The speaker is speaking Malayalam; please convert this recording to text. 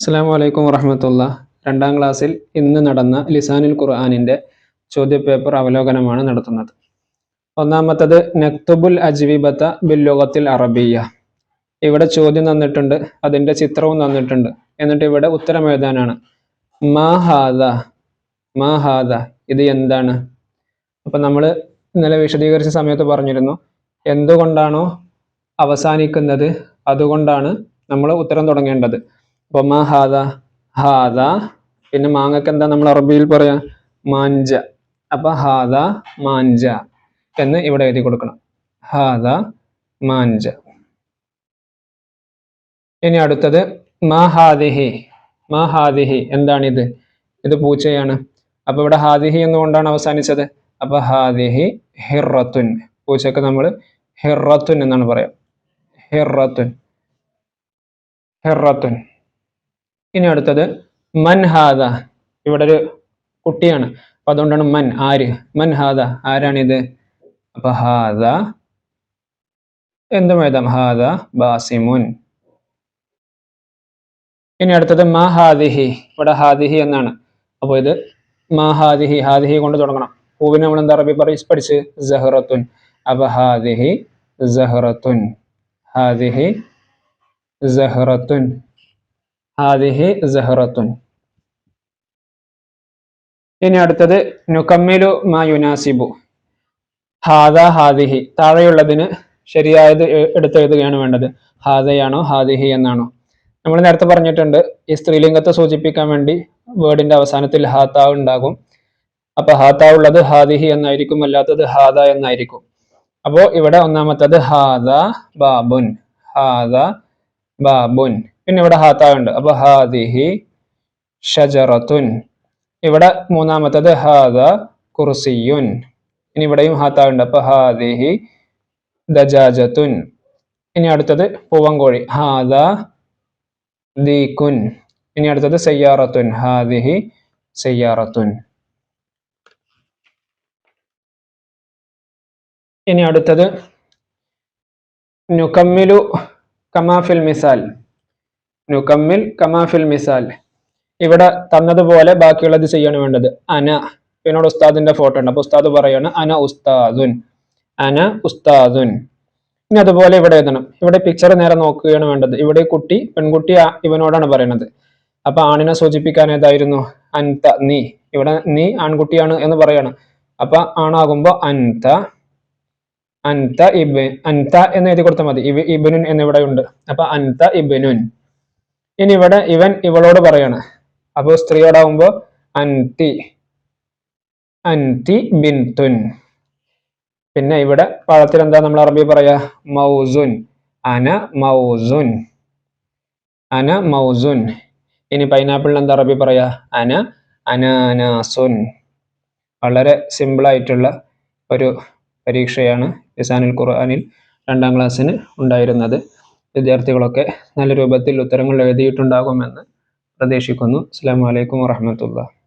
അസ്സാം വലൈക്കും വറഹമത്തുള്ള. രണ്ടാം ക്ലാസ്സിൽ ഇന്ന് നടന്ന ലിസാനുൽ ഖുർആാനിന്റെ ചോദ്യപേപ്പർ അവലോകനമാണ് നടത്തുന്നത്. ഒന്നാമത്തത് നക്തുബുൽ അജ്വിബത്ത ബില്ലുഗത്തിൽ അറബിയ ഇവിടെ ചോദ്യം തന്നിട്ടുണ്ട് അതിന്റെ ചിത്രവും തന്നിട്ടുണ്ട്. എന്നിട്ട് ഇവിടെ ഉത്തരം എഴുതാനാണ്. മഹാദ മഹാദ ഇത് എന്താണ്? അപ്പം നമ്മൾ ഇന്നലെ വിശദീകരിച്ച സമയത്ത് പറഞ്ഞിരുന്നു എന്തുകൊണ്ടാണോ അവസാനിക്കുന്നത്? അതുകൊണ്ടാണ് നമ്മൾ ഉത്തരം തുടങ്ങേണ്ടത്. അപ്പൊ മാ ഹാദ ഹാദ. പിന്നെ മാങ്ങക്ക് എന്താ നമ്മൾ അറബിയിൽ പറയാ? മാഞ്ച. അപ്പൊ ഹാദ മാഞ്ച. എന്ന് ഇവിടെ എഴുതി കൊടുക്കണം. ഹാദ മാഞ്ച. ഇനി അടുത്തത് മാ ഹാദിഹി. മാ ഹാദിഹി എന്താണിത്? ഇത് പൂച്ചയാണ്. അപ്പൊ ഇവിടെ ഹാദിഹി എന്നുകൊണ്ടാണ് അവസാനിച്ചത്? അപ്പൊ ഹാദിഹി ഹിറത്തുൻ. പൂച്ചക്ക് നമ്മൾ ഹിറത്തുൻ എന്നാണ് പറയാം. ഹിറത്തുൻ. ഹിറത്തുൻ. ഇനി അടുത്തത് മൻഹാദ ഇവിടെ ഒരു കുട്ടിയാണ്. അപ്പൊ അതുകൊണ്ടാണ് മൻ ആര്? മൻഹാദ ആരാണിത്? അപ്പൊ ഹാദ. എന്തും എഴുതാം. ഹാദ ബാസിമുൻ. ഇനി അടുത്തത് മാ ഹാദിഹി. ഇവിടെ ഹാദിഹി എന്നാണ്. അപ്പോൾ ഇത് മാ ഹാദിഹി ഹാദിഹി കൊണ്ട് തുടങ്ങണം. പൂവിന് നമ്മൾ എന്താ അറബി പറയും? പഠിച്ച്. ജഹ്റത്തുൻ അപ്പൊ ഹാദിഹി ജഹ്റത്തുൻ ഹാദിഹി ജഹ്റത്തുൻ ഹാദിഹി സഹറത്തുൻ. ഇനി അടുത്തത് നുക്കമ്മിലു മാ യുനാസിബു. ഹാദ ഹാദിഹി. താഴെയുള്ളതിന് ശരിയായത് എടുത്തെഴുതുകയാണ് വേണ്ടത്. ഹാദയാണോ ഹാദിഹി എന്നാണോ. നമ്മൾ നേരത്തെ പറഞ്ഞിട്ടുണ്ട് ഈ സ്ത്രീലിംഗത്തെ സൂചിപ്പിക്കാൻ വേണ്ടി വേർഡിന്റെ അവസാനത്തിൽ ഹാത്ത ഉണ്ടാകും. അപ്പൊ ഹാത്ത ഉള്ളത് ഹാദിഹി എന്നായിരിക്കും അല്ലാത്തത് ഹാദ എന്നായിരിക്കും. അപ്പോ ഇവിടെ ഒന്നാമത്തത് ഹാദ ബാബുൻ. ഹാദ ബാബുൻ. പിന്നെ ഇവിടെ ഹാത്താവുണ്ട് അപ്പൊ ഹാദിഹി ഷജറത്തുൻ. ഇവിടെ മൂന്നാമത്തത് ഹാദ കുർസിയുൻ. ഇനി ഇവിടെയും ഹാത്താവുണ്ട് അപ്പൊ ഹാദിഹി ദജാജത്തുൻ. ഇനി അടുത്തത് പൂവങ്കോഴി ഹാദ ദീകുൻ ഇനി അടുത്തത് സയ്യാറത്തുൻ. ഹാദിഹി സയ്യാറത്തുൻ. ഇനി അടുത്തത് നുക്കമ്മിലു കമാഫിൽ മിസാൽ. നുക്കമ്മിൽ കമാഫിൽ മിസാൽ. ഇവിടെ തന്നതുപോലെ ബാക്കിയുള്ളത് ചെയ്യാണ് വേണ്ടത്. അന പിന്നോട് ഉസ്താദിന്റെ ഫോട്ടോ ഉണ്ട്. അപ്പൊ ഉസ്താദ് പറയാണ് അന ഉസ്താദുൻ. അന ഉസ്താദുൻ. ഇനി അതുപോലെ ഇവിടെ എഴുതണം. ഇവിടെ പിക്ചർ നേരെ നോക്കുകയാണ് വേണ്ടത്. ഇവിടെ കുട്ടി പെൺകുട്ടി ഇവനോടാണ് പറയുന്നത് അപ്പൊ ആണിനെ സൂചിപ്പിക്കാൻ ഏതായിരുന്നു? അൻത നീ. ഇവിടെ നീ ആൺകുട്ടിയാണ് എന്ന് പറയാണ്. അപ്പൊ ആണാകുമ്പോ അൻത അൻത ഇബ് അൻത എന്ന് എഴുതി കൊടുത്താൽ മതി. ഇബിനുൻ എന്നിവിടെ ഉണ്ട് അപ്പൊ അൻത ഇബിനുൻ. ഇനി ഇവിടെ ഇവൻ ഇവളോട് പറയാണ്. അപ്പോൾ സ്ത്രീയോടാവുമ്പോ അൻതി അൻതി ബിൻതുൻ. പിന്നെ ഇവിടെ പഴത്തിൽ എന്താ നമ്മൾ അറബി പറയാ? മൗസുൻ. അന മൗസുൻ. അന മൗസുൻ. ഇനി പൈനാപ്പിളിന് എന്താ അറബി പറയാ? അന അനാനാസുൻ. വളരെ സിമ്പിൾ ആയിട്ടുള്ള ഒരു പരീക്ഷയാണ് ഇസാനുൽ ഖുർആാനിൽ രണ്ടാം ക്ലാസ്സിന് ഉണ്ടായിരുന്നത്. വിദ്യാർത്ഥികളൊക്കെ നല്ല രൂപത്തിൽ ഉത്തരങ്ങൾ എഴുതിയിട്ടുണ്ടാകുമെന്ന് പ്രതീക്ഷിക്കുന്നു. അസ്സാം വലൈക്കും വാഹമത്തുള്ള